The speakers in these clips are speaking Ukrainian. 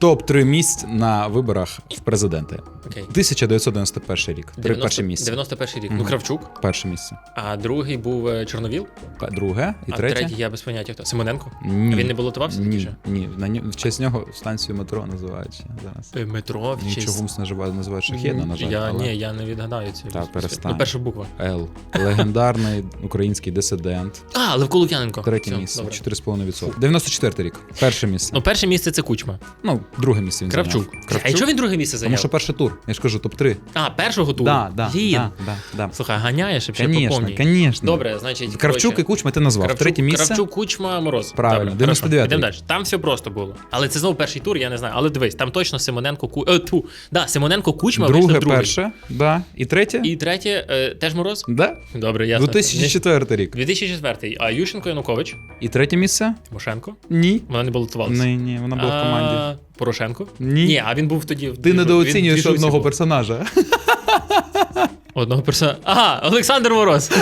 Топ 3 місць на виборах в президенти. Окей. 1991 рік. Три 90 перше місце. 91 рік. Ну, Мгм. Кравчук, Перше місце. а другий був е, Чорновіл, Друге і а третє. третій я без поняття хто. Симоненко. Ні. А він не балотувався тоді Ні, ще? ні. На ньо- в честь нього станцію метро називають ще зараз. Е, Метро в честь- чогось називають, називають шахідно, на жаль. Я, але... Ні, я не відгадаю цю. Та, перестань. Ну, перша буква. Л. Легендарний український дисидент. А, Левко Лук'яненко. Третє Все, місце. добре. 4,5%. 94 рік. Перше місце. Ну, перше місце це Кучма. Ну, друге місце він Кравчук. зайняв. А чого він друге місце Тому зайняв? що перший тур. Я ж кажу, топ-3. А, першого туру. Да, да, Блін. да, да, да. Слухай, ганяєш взагалі по Конечно, повній. конечно. Добре, значить. Кравчук коротше, і Кучма ти назвав. Кравчук, Третє місце. Кравчук, Кучма, Мороз. Правильно, Добре, 99-й. хорошо. Йдемо далі. Там все просто було. Але це знову перший тур, я не знаю. Але дивись, там точно Симоненко Ку... Е, тьфу. Да, Симоненко Кучма вийшли Друге, другий. перше. Да. І третє? І третє, е, теж Мороз? Да? Добре, ясно. 2004 рік. 2004. А Ющенко Янукович, І третє місце? Тимошенко. Ні. Вона не балотувалася. Ні, ні, вона була в команді. Порошенко? Ні. Ні, а він був тоді. в Ти недооцінюєш одного персонажа. Одного персонажа. Ага, Олександр Мороз.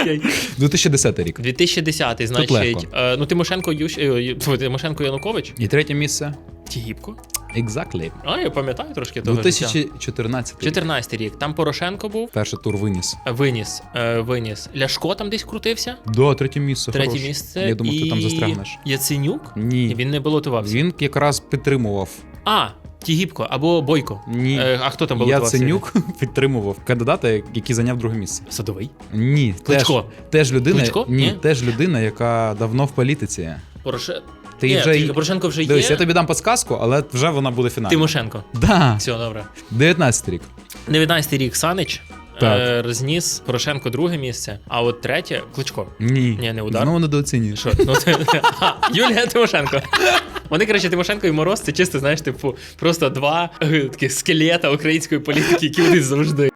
Окей. 2010 рік. 2010, значить, е, ну Тимошенко Ющ... е, Тимошенко Янукович. І третє місце? Тігіпко. Exactly. А, я пам'ятаю трошки того. життя. 2014 рік. 14 рік. Там Порошенко був. Перший тур виніс. Виніс, е, виніс. Ляшко там десь крутився. Да, третє місце. Третє хороше. місце. Я думав, і... ти там застрягнеш. Яценюк. Ні. Він не балотувався. Він якраз підтримував. А, Тігіпко або Бойко. Ні. Е, а хто там балотувався? Яценюк підтримував кандидата, який зайняв друге місце. Садовий. Ні, Кличко. Теж, теж людина, Кличко? ні, Ні? теж людина, яка давно в політиці. Пороше... Ти Ні, вже Порошенко вже Дивись, є. я тобі дам підсказку, але вже вона буде фінальна. Тимошенко. Да. Все, добре. 19 рік. 19 рік Санич. Так. Е, розніс Порошенко друге місце, а от третє Кличко. Ні. Ні, не удар. Знову недооцінюєш. Що? Ну, ти... а, Юлія Тимошенко. Вони, коротше, Тимошенко і Мороз, це чисто, знаєш, типу, просто два е, таких скелета української політики, які вони завжди.